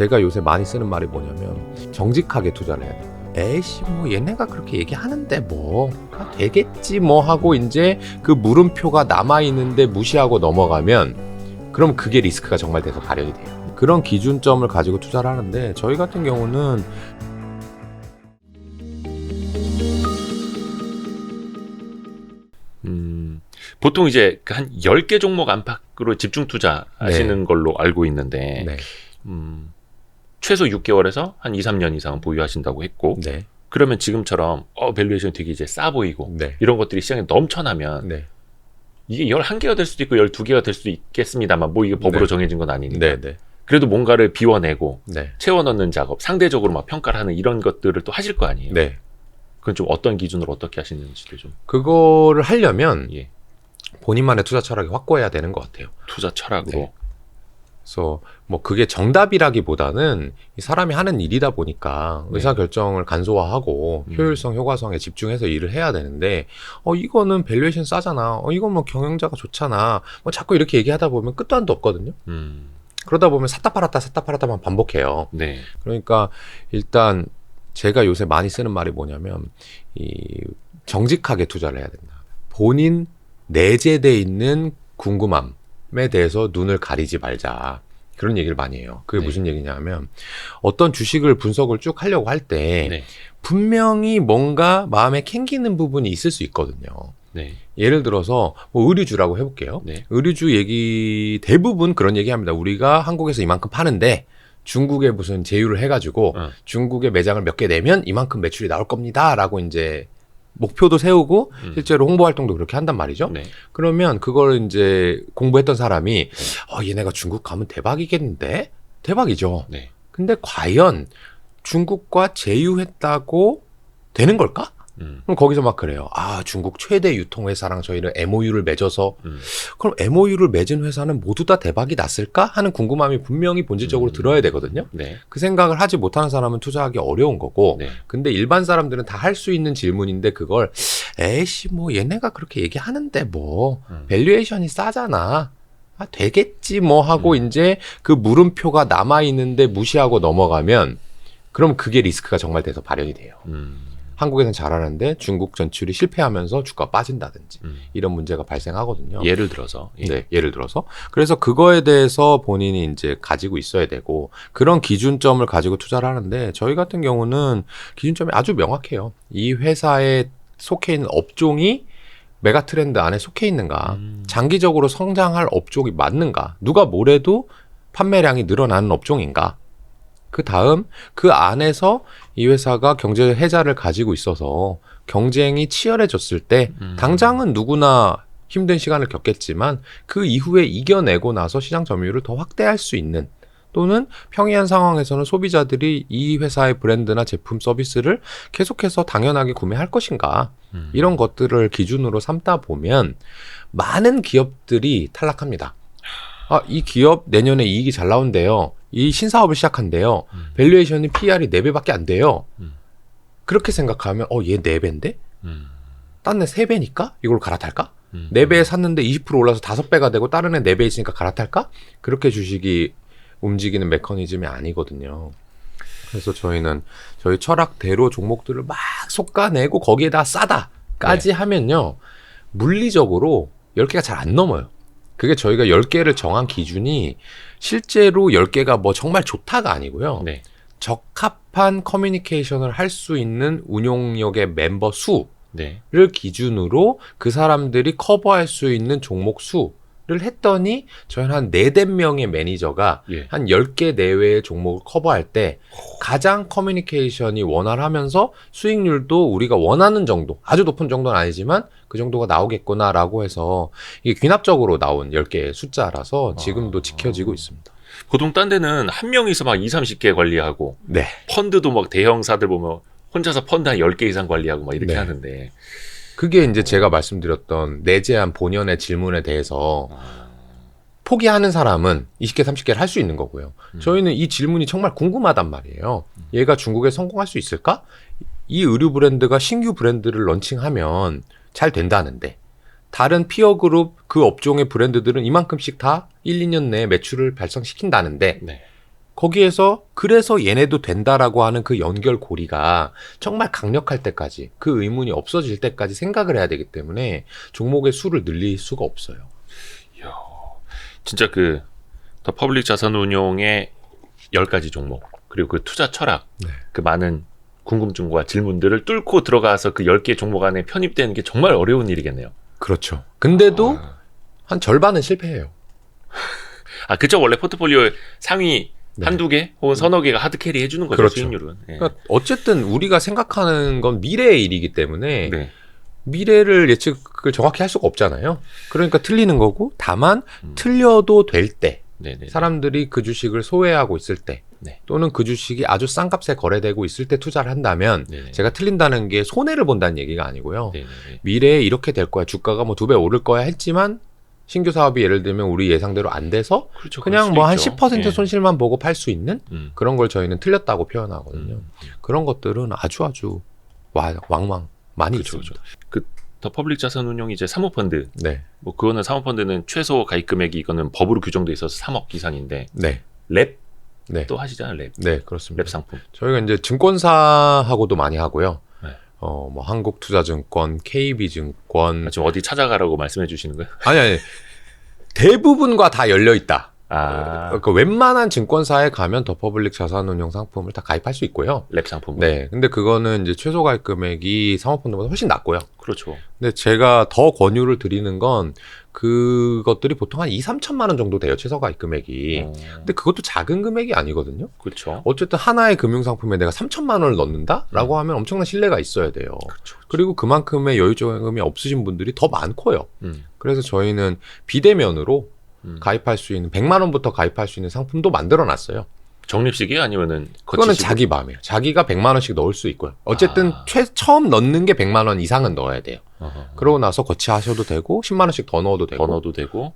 제가 요새 많이 쓰는 말이 뭐냐면 정직하게 투자를 해야 돼. 에이씨 뭐 얘네가 그렇게 얘기하는데 뭐 아, 되겠지 뭐 하고 이제 그 물음표가 남아 있는데 무시하고 넘어가면 그럼 그게 리스크가 정말 돼서 발현이 돼요. 그런 기준점을 가지고 투자를 하는데 저희 같은 경우는 음, 보통 이제 그한 10개 종목 안팎으로 집중 투자 하시는 걸로 알고 있는데 네, 음, 최소 6개월에서 한 2, 3년 이상 보유하신다고 했고 네, 그러면 지금처럼 어 밸류에이션 되게 이제 싸 보이고 네, 이런 것들이 시장에 넘쳐나면 네, 이게 11개가 될 수도 있고 12개가 될 수도 있겠습니다만 뭐 이게 법으로 네. 정해진 건 아니니까 네, 네, 그래도 뭔가를 비워내고 네, 채워 넣는 작업 상대적으로 막 평가를 하는 이런 것들을 또 하실 거 아니에요 네. 그건 좀 어떤 기준으로 어떻게 하시는지도 좀 그거를 하려면 예. 본인만의 투자 철학이 확고해야 되는 것 같아요. 투자 철학으로 네. 그래서 뭐 그게 정답이라기보다는 이 사람이 하는 일이다 보니까 네. 의사 결정을 간소화하고 음. 효율성, 효과성에 집중해서 일을 해야 되는데 어 이거는 밸류에이션 싸잖아. 어 이건 뭐 경영자가 좋잖아. 뭐 자꾸 이렇게 얘기하다 보면 끝도 한도 없거든요. 음, 그러다 보면 샀다 팔았다 샀다 팔았다만 반복해요. 네. 그러니까 일단 제가 요새 많이 쓰는 말이 뭐냐면 이 정직하게 투자를 해야 된다. 본인 내재돼 있는 궁금함 에 대해서 눈을 가리지 말자. 그런 얘기를 많이 해요. 그게 네. 무슨 얘기냐면 어떤 주식을 분석을 쭉 하려고 할때 네. 분명히 뭔가 마음에 캥기는 부분이 있을 수 있거든요. 네. 예를 들어서 뭐 의류주라고 해볼게요. 네. 의류주 얘기 대부분 그런 얘기합니다. 우리가 한국에서 이만큼 파는데 중국에 무슨 제휴를 해가지고 어. 중국에 매장을 몇 개 내면 이만큼 매출이 나올 겁니다라고 이제 목표도 세우고 음. 실제로 홍보 활동도 그렇게 한단 말이죠. 네. 그러면 그걸 이제 공부했던 사람이 어 얘네가 중국 가면 대박이겠는데 대박이죠. 네. 근데 과연 중국과 제휴했다고 되는 걸까? 음. 그럼 거기서 막 그래요. 아, 중국 최대 유통회사랑 저희는 MOU를 맺어서, 음. 그럼 MOU를 맺은 회사는 모두 다 대박이 났을까? 하는 궁금함이 분명히 본질적으로 음. 들어야 되거든요. 네. 그 생각을 하지 못하는 사람은 투자하기 어려운 거고, 네. 근데 일반 사람들은 다 할 수 있는 질문인데 그걸, 에이씨, 뭐 얘네가 그렇게 얘기하는데 뭐, 음. 밸류에이션이 싸잖아. 아, 되겠지 뭐 하고 음. 이제 그 물음표가 남아있는데 무시하고 넘어가면, 그럼 그게 리스크가 정말 돼서 발현이 돼요. 음. 한국에서는 잘하는데 중국 전출이 실패하면서 주가 빠진다든지 음. 이런 문제가 발생하거든요. 예를 들어서 예. 네, 예를 들어서 그래서 그거에 대해서 본인이 이제 가지고 있어야 되고 그런 기준점을 가지고 투자를 하는데 저희 같은 경우는 기준점이 아주 명확해요. 이 회사에 속해 있는 업종이 메가 트렌드 안에 속해 있는가, 음. 장기적으로 성장할 업종이 맞는가, 누가 뭐래도 판매량이 늘어나는 업종인가. 그 다음 그 안에서 이 회사가 경제 해자를 가지고 있어서 경쟁이 치열해졌을 때 음. 당장은 누구나 힘든 시간을 겪겠지만 그 이후에 이겨내고 나서 시장 점유율을 더 확대할 수 있는 또는 평이한 상황에서는 소비자들이 이 회사의 브랜드나 제품 서비스를 계속해서 당연하게 구매할 것인가 음. 이런 것들을 기준으로 삼다 보면 많은 기업들이 탈락합니다. 아, 이 기업 내년에 이익이 잘 나온대요. 이 신사업을 시작한대요. 음. 밸류에이션이 PR이 4배밖에 안 돼요. 음. 그렇게 생각하면 어, 얘 4배인데? 음. 딴애 3배니까? 이걸 갈아탈까? 음. 4배에 샀는데 20% 올라서 5배가 되고 다른 애 4배 있으니까 갈아탈까? 그렇게 주식이 움직이는 메커니즘이 아니거든요. 그래서 저희는 저희 철학대로 종목들을 막 솎아내고 거기에다 싸다까지 네. 하면요. 물리적으로 10개가 잘 안 넘어요. 그게 저희가 10개를 정한 기준이 실제로 10개가 뭐 정말 좋다가 아니고요. 네. 적합한 커뮤니케이션을 할 수 있는 운용력의 멤버 수를 네. 기준으로 그 사람들이 커버할 수 있는 종목 수를 했더니 저희는 한 네댓 명의 매니저가 예. 한 10개 내외의 종목을 커버할 때 가장 커뮤니케이션이 원활하면서 수익률도 우리가 원하는 정도, 아주 높은 정도는 아니지만 그 정도가 나오겠구나라고 해서 이게 귀납적으로 나온 10개의 숫자라서 지금도 아. 지켜지고 있습니다. 보통 딴 데는 한 명이서 막 2, 30개 관리하고 네. 펀드도 막 대형사들 보면 혼자서 펀드 한 10개 이상 관리하고 막 이렇게 네. 하는데 그게 이제 제가 말씀드렸던 내재한 본연의 질문에 대해서 포기하는 사람은 20개, 30개를 할 수 있는 거고요. 음. 저희는 이 질문이 정말 궁금하단 말이에요. 얘가 중국에 성공할 수 있을까? 이 의류 브랜드가 신규 브랜드를 런칭하면 잘 된다는데 다른 피어 그룹 그 업종의 브랜드들은 이만큼씩 다 1, 2년 내에 매출을 발생시킨다는데 네. 거기에서 그래서 얘네도 된다라고 하는 그 연결고리가 정말 강력할 때까지 그 의문이 없어질 때까지 생각을 해야 되기 때문에 종목의 수를 늘릴 수가 없어요. 이야, 진짜 그 더 퍼블릭 자산 운용의 10가지 종목 그리고 그 투자 철학 네. 그 많은 궁금증과 질문들을 뚫고 들어가서 그 10개 종목 안에 편입되는 게 정말 어려운 일이겠네요. 그렇죠. 근데도 아, 한 절반은 실패해요. 아 그쵸 원래 포트폴리오 상위 네. 한두 개 혹은 서너 개가 하드 캐리 해주는 거죠 그렇죠. 수익률은. 예. 그러니까 어쨌든 우리가 생각하는 건 미래의 일이기 때문에 네. 미래를 예측을 정확히 할 수가 없잖아요. 그러니까 틀리는 거고 다만 음. 틀려도 될때 네네. 사람들이 그 주식을 소외하고 있을 때 네. 또는 그 주식이 아주 싼 값에 거래되고 있을 때 투자를 한다면 네네. 제가 틀린다는 게 손해를 본다는 얘기가 아니고요. 네네네. 미래에 이렇게 될 거야. 주가가 뭐 두 배 오를 거야 했지만 신규 사업이 예를 들면 우리 예상대로 안 돼서 그렇죠. 그냥 뭐한 그럴 수도 10% 있죠. 예. 손실만 보고 팔 수 있는 음. 그런 걸 저희는 틀렸다고 표현하거든요. 음. 그런 것들은 아주 아주 와- 왕왕 많이 그렇죠, 있습니다. 더 퍼블릭 자산 운용이 이제 사모펀드 네, 뭐 그거는 사모펀드는 최소 가입 금액이 이거는 법으로 규정돼 있어서 3억 이상인데 네, 랩또 네, 하시잖아요 랩. 네 그렇습니다. 랩 상품. 저희가 이제 증권사하고도 많이 하고요. 네. 어, 뭐 한국투자증권, KB증권 아, 지금 어디 찾아가라고 말씀해 주시는 거예요? 아니 아니 대부분과 다 열려 있다. 아, 그 웬만한 증권사에 가면 더 퍼블릭 자산운용 상품을 다 가입할 수 있고요. 랩 상품. 네, 근데 그거는 이제 최소 가입 금액이 사모펀드보다 훨씬 낮고요. 그렇죠. 근데 제가 더 권유를 드리는 건 그것들이 보통 한 2, 3천만 원 정도 돼요. 최소 가입 금액이. 어, 근데 그것도 작은 금액이 아니거든요. 그렇죠. 어쨌든 하나의 금융 상품에 내가 3천만 원을 넣는다라고 하면 엄청난 신뢰가 있어야 돼요. 그렇죠. 그리고 그만큼의 여유 자금이 없으신 분들이 더 많고요. 음, 그래서 저희는 비대면으로 음. 가입할 수 있는 100만 원부터 가입할 수 있는 상품도 만들어 놨어요. 적립식이 아니면은 그거는? 자기 마음이에요. 자기가 100만 원씩 넣을 수 있고요. 어쨌든 아. 최, 처음 넣는 게 100만 원 이상은 넣어야 돼요. 그러고 나서 거치하셔도 되고 10만 원씩 더 넣어도 되고 번호도 되고.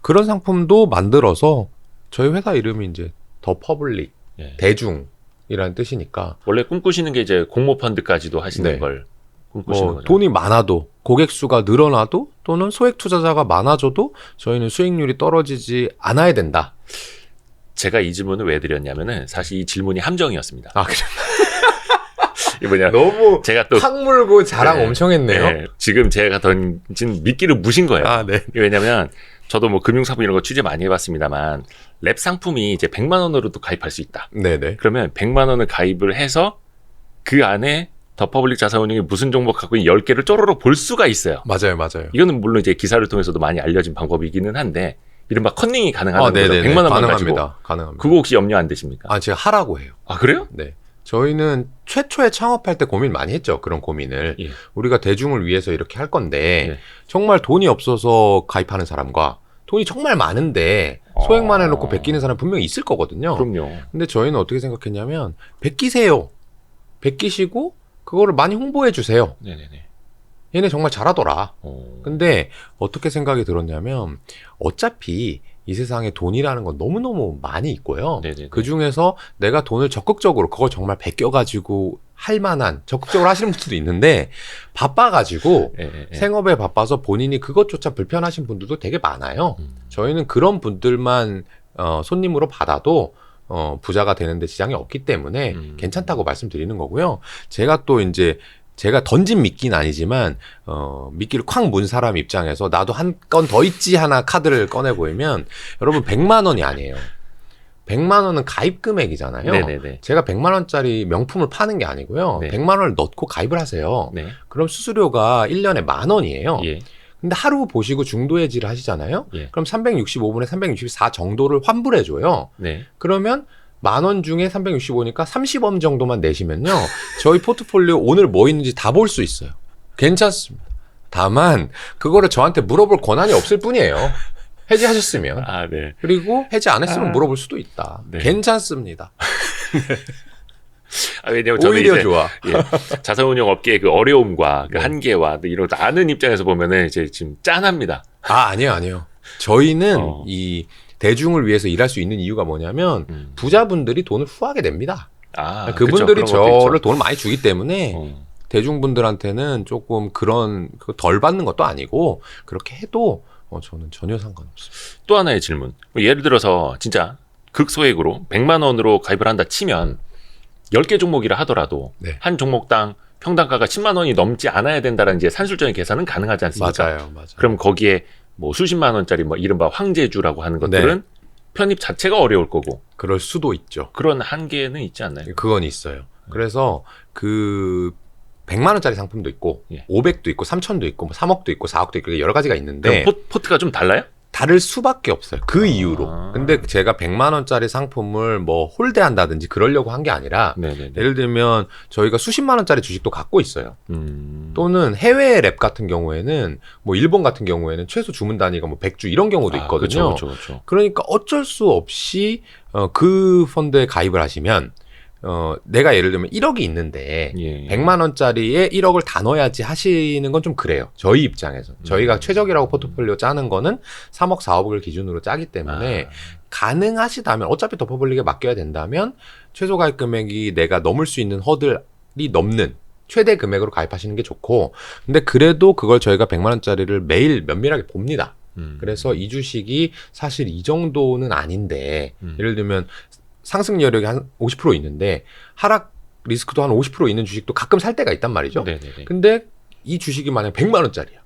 그런 상품도 만들어서 저희 회사 이름이 이제 더 퍼블릭 예. 대중이라는 뜻이니까 원래 꿈꾸시는 게 이제 공모 펀드까지도 하시는 네. 걸 꿈꾸시는 뭐 거죠. 돈이 많아도 고객 수가 늘어나도 또는 소액 투자자가 많아져도 저희는 수익률이 떨어지지 않아야 된다. 제가 이 질문을 왜 드렸냐면은 사실 이 질문이 함정이었습니다. 아 그래 이 뭐냐? 너무 제가 또확 물고 자랑 네. 엄청 했네요. 예, 지금 제가 던진 미끼를 무신 거예요. 아 네. 왜냐면 저도 뭐 금융상품 이런 거 취재 많이 해봤습니다만 랩 상품이 이제 100만 원으로도 가입할 수 있다. 네네. 그러면 100만 원을 가입을 해서 그 안에 더 퍼블릭 자산운용이 무슨 종목 갖고 있는 10개를 쪼로로 볼 수가 있어요. 맞아요, 맞아요. 이거는 물론 이제 기사를 통해서도 많이 알려진 방법이기는 한데 이른바 컨닝이 가능하는 아, 거죠. 네네. 100만 원만 가지고. 가능합니다. 가능합니다. 그거 혹시 염려 안 되십니까? 아 제가 하라고 해요. 아 그래요? 네. 저희는 최초에 창업할 때 고민 많이 했죠. 그런 고민을. 예. 우리가 대중을 위해서 이렇게 할 건데 예. 정말 돈이 없어서 가입하는 사람과 돈이 정말 많은데 소액만 해놓고 베끼는 사람 분명히 있을 거거든요. 그럼요. 근데 저희는 어떻게 생각했냐면 베끼세요. 베끼시고 그거를 많이 홍보해 주세요. 네네네. 얘네 정말 잘하더라. 어. 근데 어떻게 생각이 들었냐면 어차피 이 세상에 돈이라는 건 너무너무 많이 있고요. 네네네. 그 중에서 내가 돈을 적극적으로 그걸 정말 베껴가지고 할 만한 적극적으로 하시는 분들도 있는데 바빠가지고 예, 예, 예. 생업에 바빠서 본인이 그것조차 불편하신 분들도 되게 많아요. 음. 저희는 그런 분들만 어, 손님으로 받아도 어, 부자가 되는데 지장이 없기 때문에 음. 괜찮다고 말씀드리는 거고요. 제가 또 이제 제가 던진 미끼는 아니지만 어, 미끼를 콱문 사람 입장에서 나도 한 건 더 있지 하나 카드를 꺼내 보이면 여러분 100만 원이 아니에요. 100만 원은 가입 금액이잖아요. 네네네. 제가 100만 원짜리 명품을 파는 게 아니고요. 네. 100만 원을 넣고 가입을 하세요. 네. 그럼 수수료가 1년에 만 원이에요. 예. 근데 하루 보시고 중도 해지를 하시잖아요. 예. 그럼 365분에 364 정도를 환불해 줘요. 네. 그러면 만 원 중에 365니까 30원 정도만 내시면요. 저희 포트폴리오 오늘 뭐 있는지 다 볼 수 있어요. 괜찮습니다. 다만 그거를 저한테 물어볼 권한이 없을 뿐이에요. 해지하셨으면. 아, 네. 그리고 해지 안 했으면 아. 물어볼 수도 있다. 네. 괜찮습니다. 아, 왜냐면 저는 오히려 이제 좋아. 예, 자산운용 업계의 그 어려움과 그 네. 한계와 또 이런 거 아는 입장에서 보면은 이제 지금 짠합니다. 아, 아니에요, 아니에요. 저희는 어. 이 대중을 위해서 일할 수 있는 이유가 뭐냐면 음. 부자분들이 돈을 후하게 냅니다. 아, 그분들이 그쵸, 저를. 돈을 많이 주기 때문에 어. 대중분들한테는 조금 그런 그덜 받는 것도 아니고 그렇게 해도 어, 저는 전혀 상관없습니다. 또 하나의 질문. 뭐 예를 들어서 진짜 극소액으로 100만 원으로 가입을 한다 치면 10개 종목이라 하더라도 네. 한 종목당 평단가가 10만 원이 넘지 않아야 된다는 이제 산술적인 계산은 가능하지 않습니까? 맞아요, 맞아요. 그럼 거기에 뭐 수십만 원짜리 뭐 이른바 황제주라고 하는 것들은 네. 편입 자체가 어려울 거고 그럴 수도 있죠. 그런 한계는 있지 않나요? 그건 있어요. 그래서 그 100만 원짜리 상품도 있고 예. 500도 있고 3천도 있고 뭐 3억도 있고 4억도 있고 여러 가지가 있는데 포, 포트가 좀 달라요? 다를 수밖에 없어요. 그 이유로. 아. 근데 제가 100만 원짜리 상품을 뭐 홀대한다든지 그러려고 한 게 아니라 네네네. 예를 들면 저희가 수십만 원짜리 주식도 갖고 있어요. 음. 또는 해외 랩 같은 경우에는 뭐 일본 같은 경우에는 최소 주문 단위가 뭐 100주 이런 경우도 아, 있거든요. 그렇죠, 그렇죠. 그러니까 어쩔 수 없이 어, 그 펀드에 가입을 하시면 어, 내가 예를 들면 1억이 있는데 예, 예. 100만 원짜리에 1억을 다 넣어야지 하시는 건 좀 그래요. 저희 입장에서. 저희가 음. 최적이라고 포트폴리오 짜는 거는 3억, 4억을 기준으로 짜기 때문에 아, 가능하시다면 어차피 더퍼블릭에 맡겨야 된다면 최소 가입 금액이 내가 넘을 수 있는 허들이 넘는 최대 금액으로 가입하시는 게 좋고 근데 그래도 그걸 저희가 100만 원짜리를 매일 면밀하게 봅니다. 음. 그래서 이 주식이 사실 이 정도는 아닌데 음. 예를 들면 상승 여력이 한 50% 있는데 하락 리스크도 한 50% 있는 주식도 가끔 살 때가 있단 말이죠. 네네네. 근데 이 주식이 만약 100만 원짜리야.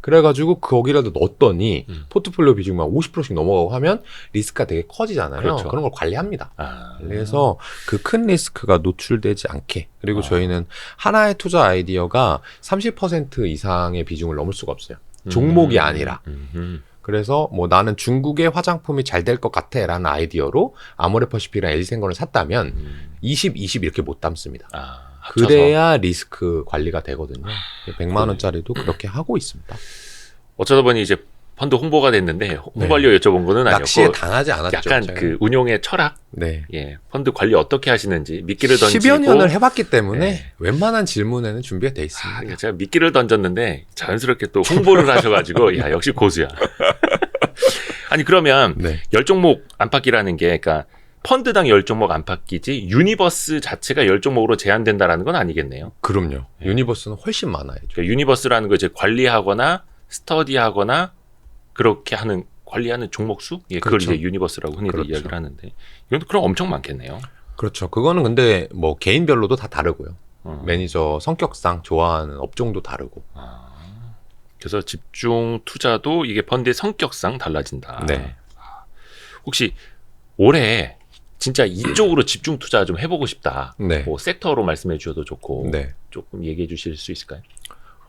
그래가지고 거기라도 넣었더니 음. 포트폴리오 비중만 50%씩 넘어가고 하면 리스크가 되게 커지잖아요. 그렇죠. 그런 걸 관리합니다. 아, 그래서 그 큰 리스크가 노출되지 않게 그리고 아. 저희는 하나의 투자 아이디어가 30% 이상의 비중을 넘을 수가 없어요. 종목이 음. 아니라. 음. 그래서 뭐 나는 중국의 화장품이 잘 될 것 같아 라는 아이디어로 아모레퍼시픽이랑 엘리생건을 샀다면 음. 20, 20 이렇게 못 담습니다. 아. 그래야 리스크 관리가 되거든요. 아, 100만 원짜리도 그렇게 하고 있습니다. 어쩌다 보니 이제 펀드 홍보가 됐는데 홍보 네. 관료 여쭤본 거는 낚시에 아니었고 당하지 않았죠. 약간 제가. 그 운용의 철학, 네. 예, 펀드 관리 어떻게 하시는지 미끼를 던지고 10여 년을 해봤기 때문에 네. 웬만한 질문에는 준비가 돼 있습니다. 아, 제가 미끼를 던졌는데 자연스럽게 또 홍보를 하셔가지고 야 역시 고수야. 아니 그러면 네. 열 종목 안팎이라는 게 그러니까 펀드당 열 종목 안팎이지 유니버스 자체가 열 종목으로 제한된다라는 건 아니겠네요. 그럼요. 네. 유니버스는 훨씬 많아요. 그러니까 유니버스라는 거 이제 관리하거나 스터디하거나 그렇게 하는 관리하는 종목 수? 예, 그걸 그렇죠. 이제 유니버스라고 흔히들 그렇죠. 이야기를 하는데 이건 그럼 엄청 많겠네요. 그렇죠. 그거는 근데 뭐 개인별로도 다 다르고요. 어. 매니저 성격상 좋아하는 업종도 다르고. 아, 그래서 집중 투자도 이게 펀드의 성격상 달라진다. 네. 혹시 올해 진짜 이쪽으로 집중 투자 좀 해보고 싶다. 네. 뭐 섹터로 말씀해 주셔도 좋고 네. 조금 얘기해 주실 수 있을까요?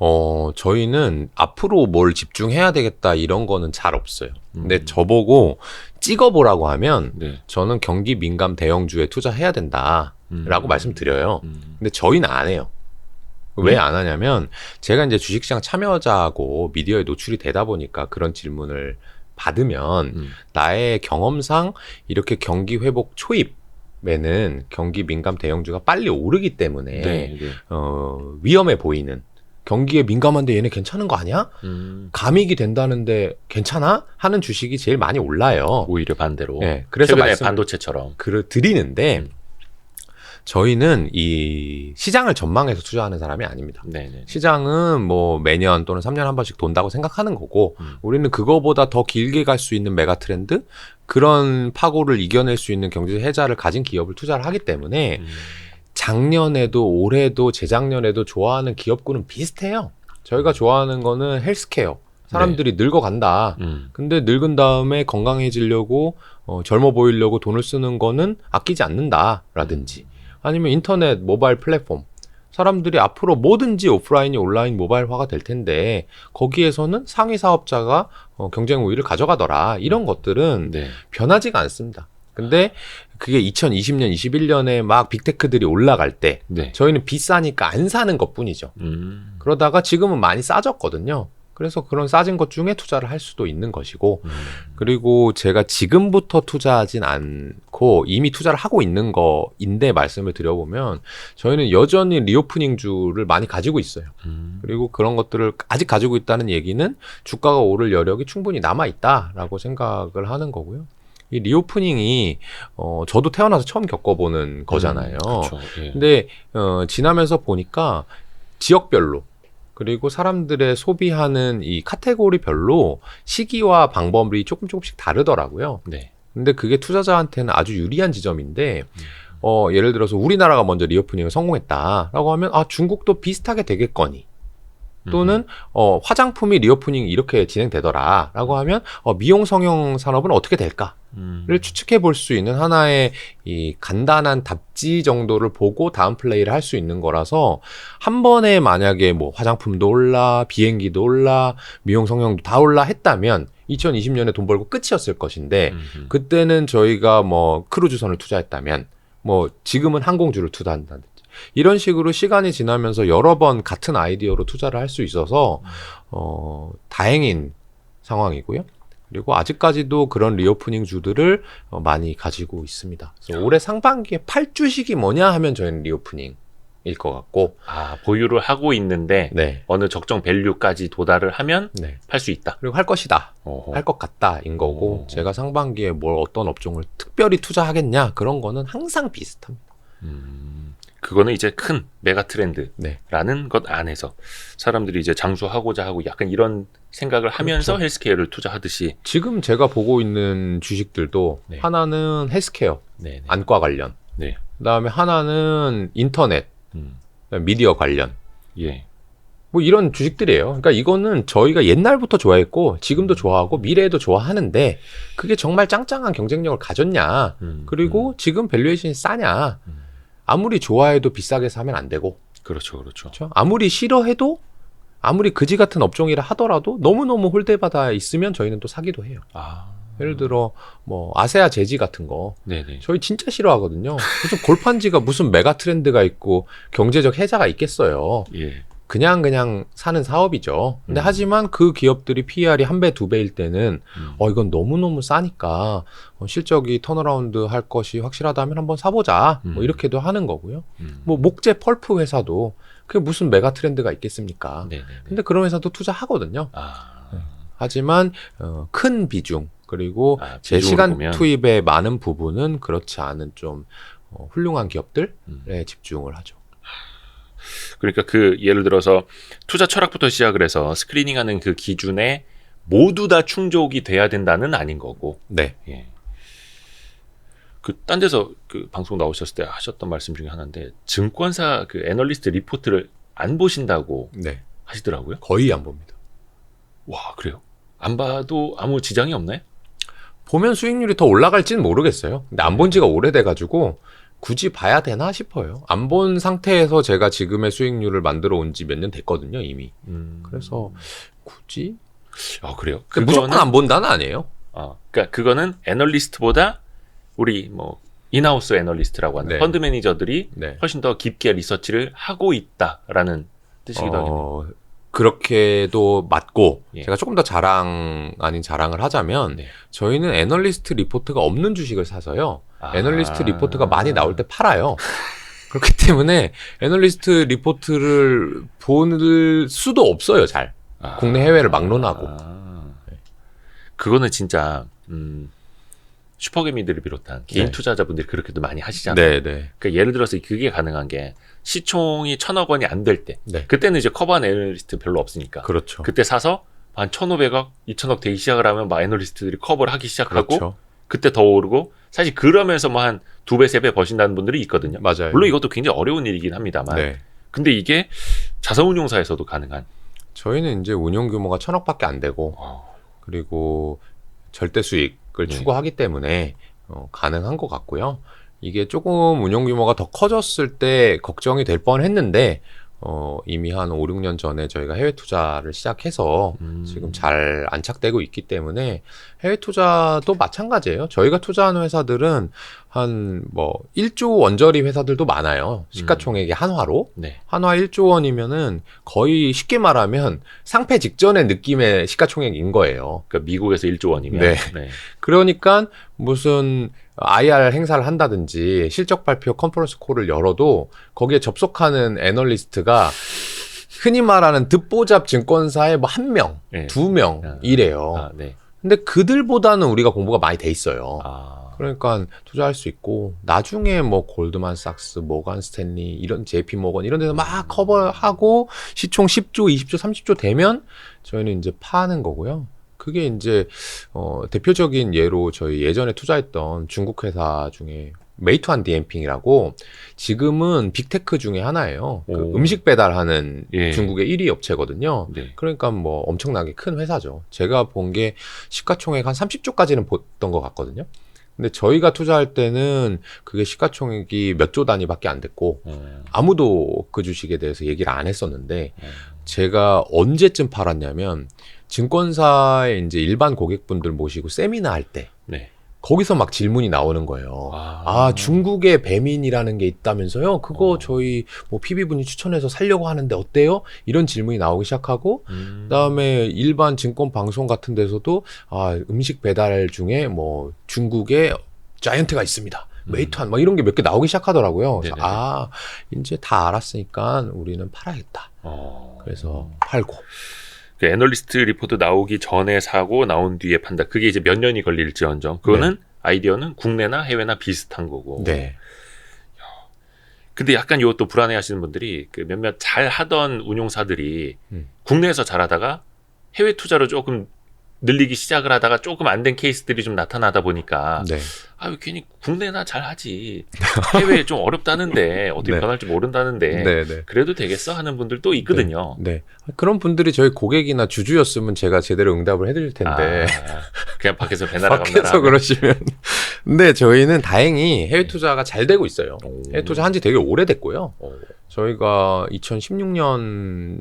어, 저희는 앞으로 뭘 집중해야 되겠다 이런 거는 잘 없어요. 근데 음. 저보고 찍어보라고 하면 네. 저는 경기 민감 대형주에 투자해야 된다. 음. 라고 말씀드려요. 음. 근데 저희는 안 해요. 왜 안 하냐면 제가 이제 주식시장 참여자고 미디어에 노출이 되다 보니까 그런 질문을 받으면 음. 나의 경험상 이렇게 경기 회복 초입 에는 경기 민감 대형주가 빨리 오르기 때문에 네. 네. 어, 위험해 보이는 경기에 민감한데 얘네 괜찮은 거 아니야? 음. 감익이 된다는데 괜찮아? 하는 주식이 제일 많이 올라요. 오히려 반대로. 네, 그래서 최근에 말씀 반도체처럼. 그 드리는데 음. 저희는 이 시장을 전망해서 투자하는 사람이 아닙니다. 네네. 시장은 뭐 매년 또는 3년 한 번씩 돈다고 생각하는 거고 음. 우리는 그거보다 더 길게 갈 수 있는 메가 트렌드 그런 파고를 이겨낼 수 있는 경제 해자를 가진 기업을 투자를 하기 때문에 음. 작년에도 올해도 재작년에도 좋아하는 기업군은 비슷해요. 저희가 좋아하는 거는 헬스케어. 사람들이 늙어간다. 음. 근데 늙은 다음에 건강해지려고 어, 젊어 보이려고 돈을 쓰는 거는 아끼지 않는다라든지 아니면 인터넷 모바일 플랫폼 사람들이 앞으로 뭐든지 오프라인이 온라인 모바일화가 될 텐데 거기에서는 상위 사업자가 어, 경쟁 우위를 가져가더라 이런 것들은 네. 변하지가 않습니다. 근데 그게 2020년, 21년에 막 빅테크들이 올라갈 때 네. 저희는 비싸니까 안 사는 것 뿐이죠. 음. 그러다가 지금은 많이 싸졌거든요. 그래서 그런 싸진 것 중에 투자를 할 수도 있는 것이고 음. 그리고 제가 지금부터 투자하진 않고 이미 투자를 하고 있는 거인데 말씀을 드려보면 저희는 여전히 리오프닝주를 많이 가지고 있어요. 음. 그리고 그런 것들을 아직 가지고 있다는 얘기는 주가가 오를 여력이 충분히 남아 있다라고 생각을 하는 거고요. 이 리오프닝이 어 저도 태어나서 처음 겪어보는 거잖아요. 음, 그렇죠. 예. 근데 어 지나면서 보니까 지역별로 그리고 사람들의 소비하는 이 카테고리별로 시기와 방법이 조금 조금씩 다르더라고요. 네. 근데 그게 투자자한테는 아주 유리한 지점인데 어, 예를 들어서 우리나라가 먼저 리오프닝을 성공했다라고 하면 아 중국도 비슷하게 되겠거니 또는 어, 화장품이 리오프닝 이렇게 진행되더라라고 하면 어, 미용 성형 산업은 어떻게 될까? 음. 를 추측해 볼 수 있는 하나의 이 간단한 답지 정도를 보고 다음 플레이를 할 수 있는 거라서 한 번에 만약에 뭐 화장품도 올라 비행기도 올라 미용 성형도 다 올라 했다면 2020년에 돈 벌고 끝이었을 것인데 음. 그때는 저희가 뭐 크루즈선을 투자했다면 뭐 지금은 항공주를 투자한다든지 이런 식으로 시간이 지나면서 여러 번 같은 아이디어로 투자를 할 수 있어서 어 다행인 상황이고요. 그리고 아직까지도 그런 리오프닝 주들을 어, 많이 가지고 있습니다. 그래서 올해 상반기에 팔 주식이 뭐냐 하면 저희는 리오프닝 일 것 같고, 아 보유를 하고 있는데 네, 어느 적정 밸류까지 도달을 하면 네. 팔 수 있다. 그리고 할 것이다, 어허. 할것 같다인 거고, 어. 제가 상반기에 뭘 어떤 업종을 특별히 투자하겠냐 그런 거는 항상 비슷합니다. 음, 그거는 이제 큰 메가 트렌드라는 네. 것 안에서 사람들이 이제 장수하고자 하고 약간 이런 생각을 하면서 그렇죠. 헬스케어를 투자하듯이 지금 제가 보고 있는 주식들도 네. 하나는 헬스케어, 네, 네. 안과 관련, 네. 그다음에 하나는 인터넷, 음, 미디어 관련. 예. 뭐 이런 주식들이에요. 그러니까 이거는 저희가 옛날부터 좋아했고 지금도 좋아하고 미래에도 좋아하는데 그게 정말 짱짱한 경쟁력을 가졌냐. 음, 그리고 지금 밸류에이션이 싸냐. 음. 아무리 좋아해도 비싸게 사면 안 되고. 그렇죠, 그렇죠. 그렇죠? 아무리 싫어해도 아무리 그지 같은 업종이라 하더라도 너무너무 홀대받아 있으면 저희는 또 사기도 해요. 아, 예를 들어 뭐 아세아 제지 같은 거 네네. 저희 진짜 싫어하거든요. 무슨 골판지가 무슨 메가 트렌드가 있고 경제적 해자가 있겠어요. 예. 그냥 그냥 사는 사업이죠. 근데 음. 하지만 그 기업들이 PER이 한 배, 두 배일 때는 음. 어 이건 너무너무 싸니까 어, 실적이 턴어라운드 할 것이 확실하다면 한번 사보자. 뭐 음. 이렇게도 하는 거고요. 음. 뭐 목재 펄프 회사도 그게 무슨 메가 트렌드가 있겠습니까? 네네. 근데 그런 회사도 투자하거든요. 아, 하지만 어, 큰 비중 그리고 아, 제 시간 보면, 투입의 많은 부분은 그렇지 않은 좀 어, 훌륭한 기업들에 음. 집중을 하죠. 그러니까 그 예를 들어서 투자 철학부터 시작을 해서 스크리닝하는 그 기준에 모두 다 충족이 돼야 된다는 아닌 거고. 네. 예. 그딴 데서 그 방송 나오셨을 때 하셨던 말씀 중에 하나인데 증권사 그 애널리스트 리포트를 안 보신다고 네. 하시더라고요. 거의 안 봅니다. 와 그래요? 안 봐도 아무 지장이 없나요? 보면 수익률이 더 올라갈지는 모르겠어요. 근데 안 본 지가 오래돼가지고 굳이 봐야 되나 싶어요. 안 본 상태에서 제가 지금의 수익률을 만들어 온 지 몇 년 됐거든요, 이미. 음. 그래서 굳이? 아 그래요? 근데 무조건 안 본다는 아니에요. 어, 그러니까 그거는 애널리스트보다 우리 뭐 인하우스 애널리스트라고 하는 네. 펀드 매니저들이 네. 훨씬 더 깊게 리서치를 하고 있다라는 뜻이기도 하겠네요. 어, 그렇게도 맞고 예. 제가 조금 더 자랑 아닌 자랑을 하자면 네. 저희는 애널리스트 리포트가 없는 주식을 사서요. 아. 애널리스트 리포트가 많이 나올 때 팔아요. 그렇기 때문에 애널리스트 리포트를 볼 수도 없어요, 잘. 아. 국내 해외를 막론하고. 아. 그거는 진짜 음, 슈퍼개미들을 비롯한 개인 네. 투자자분들이 그렇게도 많이 하시잖아요. 네, 네. 그러니까 예를 들어서 그게 가능한 게 시총이 천억 원이 안 될 때, 네. 그때는 이제 커버한 애널리스트 별로 없으니까 그렇죠. 그때 사서 한 1,500억, 2,000억 되기 시작을 하면 막 애널리스트들이 커버를 하기 시작하고 그렇죠. 그때 더 오르고 사실 그러면서 뭐 한 두 배, 세 배 버신다는 분들이 있거든요. 맞아요. 물론 이것도 굉장히 어려운 일이긴 합니다만. 네. 근데 이게 자산운용사에서도 가능한. 저희는 이제 운용 규모가 천억밖에 안 되고 어, 그리고 절대 수익을 네. 추구하기 때문에 어, 가능한 것 같고요. 이게 조금 운용 규모가 더 커졌을 때 걱정이 될 뻔했는데 어, 이미 한 5, 6년 전에 저희가 해외 투자를 시작해서 음. 지금 잘 안착되고 있기 때문에 해외 투자도 마찬가지예요. 저희가 투자하는 회사들은 한 뭐 1조 원저리 회사들도 많아요. 시가총액이 한화로. 네. 한화 1조 원이면은 거의 쉽게 말하면 상패 직전의 느낌의 시가총액인 거예요. 그러니까 미국에서 1조 원이면. 네. 네. 그러니까 무슨 IR 행사를 한다든지 실적 발표 컨퍼런스 콜을 열어도 거기에 접속하는 애널리스트가 흔히 말하는 듣보잡 증권사의 뭐 한 명, 네. 두명 아. 이래요. 아, 네. 근데 그들보다는 우리가 공부가 많이 돼 있어요. 아. 그러니까 투자할 수 있고 나중에 뭐 골드만삭스, 모간 스탠리 이런 JP 모건 이런 데서 막 커버하고 시총 10조, 20조, 30조 되면 저희는 이제 파는 거고요. 그게 이제 어, 대표적인 예로 저희 예전에 투자했던 중국 회사 중에 메이투안 디엠핑이라고 지금은 빅테크 중에 하나예요. 그 오. 음식 배달하는 예. 중국의 1위 업체거든요. 네. 그러니까 뭐 엄청나게 큰 회사죠. 제가 본 게 시가총액 한 30조까지는 봤던 것 같거든요. 근데 저희가 투자할 때는 그게 시가총액이 몇 조 단위밖에 안 됐고 어, 아무도 그 주식에 대해서 얘기를 안 했었는데 어. 제가 언제쯤 팔았냐면 증권사에 이제 일반 고객분들 모시고 세미나 할때 네. 거기서 막 질문이 나오는 거예요. 아, 아, 중국에 배민이라는 게 있다면서요? 그거 어. 저희 뭐 PB분이 추천해서 살려고 하는데 어때요? 이런 질문이 나오기 시작하고 음. 그다음에 일반 증권 방송 같은 데서도 아, 음식 배달 중에 뭐 중국에 자이언트가 있습니다. 음. 메이투안 막 이런 게 몇 개 나오기 시작하더라고요. 그래서. 아, 이제 다 알았으니까 우리는 팔아야겠다. 어. 그래서 팔고. 그 애널리스트 리포트 나오기 전에 사고 나온 뒤에 판다. 그게 이제 몇 년이 걸릴지언정. 그거는 아이디어는 국내나 해외나 비슷한 거고. 네. 근데 약간 이것도 불안해하시는 분들이 그 몇몇 잘 하던 운용사들이 음. 국내에서 잘하다가 해외 투자로 조금 늘리기 시작을 하다가 조금 안 된 케이스들이 좀 나타나다 보니까 네. 아유 괜히 국내나 잘 하지 해외 좀 어렵다는데 어떻게 네. 변할지 모른다는데 네, 네. 그래도 되겠어 하는 분들도 있거든요. 네. 그런 분들이 저희 고객이나 주주였으면 제가 제대로 응답을 해드릴 텐데. 아, 그냥 밖에서 배나라 밖에서. 그러시면. 근데 저희는 다행히 해외 투자가 잘 되고 있어요. 오. 해외 투자 한지 되게 오래됐고요. 오. 저희가 2016년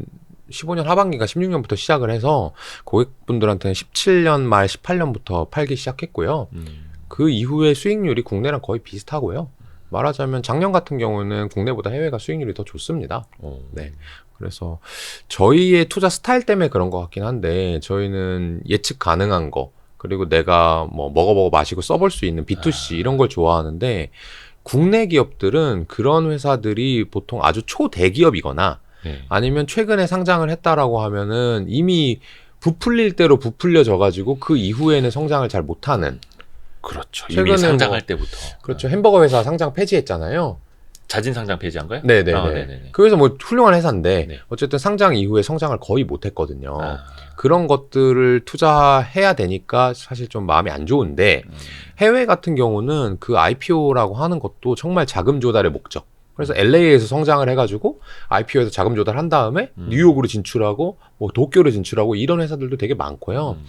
15년 하반기가 16년부터 시작을 해서 고객분들한테는 17년 말 18년부터 팔기 시작했고요. 음. 그 이후에 수익률이 국내랑 거의 비슷하고요. 말하자면 작년 같은 경우는 국내보다 해외가 수익률이 더 좋습니다. 오. 네. 그래서 저희의 투자 스타일 때문에 그런 것 같긴 한데 저희는 예측 가능한 거 그리고 내가 뭐 먹어보고 마시고 써볼 수 있는 B2C 이런 걸 좋아하는데 국내 기업들은 그런 회사들이 보통 아주 초대기업이거나 네. 아니면 최근에 상장을 했다라고 하면은 이미 부풀릴 대로 부풀려져 가지고 그 이후에는 성장을 잘 못하는 그렇죠. 이미 상장할 뭐- 때부터 그렇죠 햄버거 회사 상장 폐지했잖아요. 자진 상장 폐지한 거예요? 네네네. 아, 네네네. 그래서 뭐 훌륭한 회사인데 네. 어쨌든 상장 이후에 성장을 거의 못했거든요. 아, 그런 것들을 투자해야 되니까 사실 좀 마음이 안 좋은데 음. 해외 같은 경우는 그 IPO라고 하는 것도 정말 자금 조달의 목적. 그래서 LA에서 성장을 해가지고 IPO에서 자금 조달한 다음에 음. 뉴욕으로 진출하고 뭐 도쿄로 진출하고 이런 회사들도 되게 많고요. 음.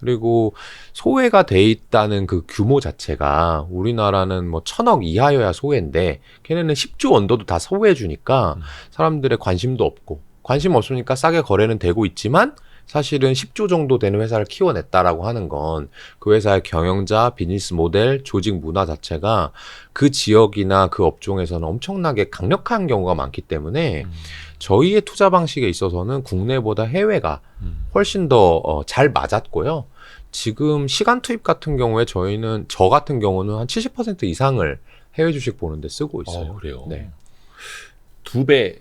그리고 소외가 돼 있다는 그 규모 자체가 우리나라는 뭐 천억 이하여야 소외인데 걔네는 10조 원도도 다 소외해 주니까 음. 사람들의 관심도 없고 관심 없으니까 싸게 거래는 되고 있지만 사실은 10조 정도 되는 회사를 키워냈다라고 하는 건 그 회사의 경영자, 비즈니스 모델, 조직 문화 자체가 그 지역이나 그 업종에서는 엄청나게 강력한 경우가 많기 때문에 음. 저희의 투자 방식에 있어서는 국내보다 해외가 음. 훨씬 더 잘 맞았고요. 지금 시간 투입 같은 경우에 저희는 저 같은 경우는 한 70% 이상을 해외 주식 보는데 쓰고 있어요. 어, 그래요. 네. 두배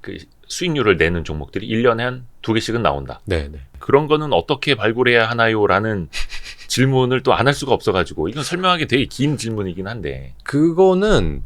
그 수익률을 내는 종목들이 1년에 한 두 개씩은 나온다. 네, 네. 그런 거는 어떻게 발굴해야 하나요?라는 질문을 또 안 할 수가 없어가지고 이건 설명하기 되게 긴 질문이긴 한데. 그거는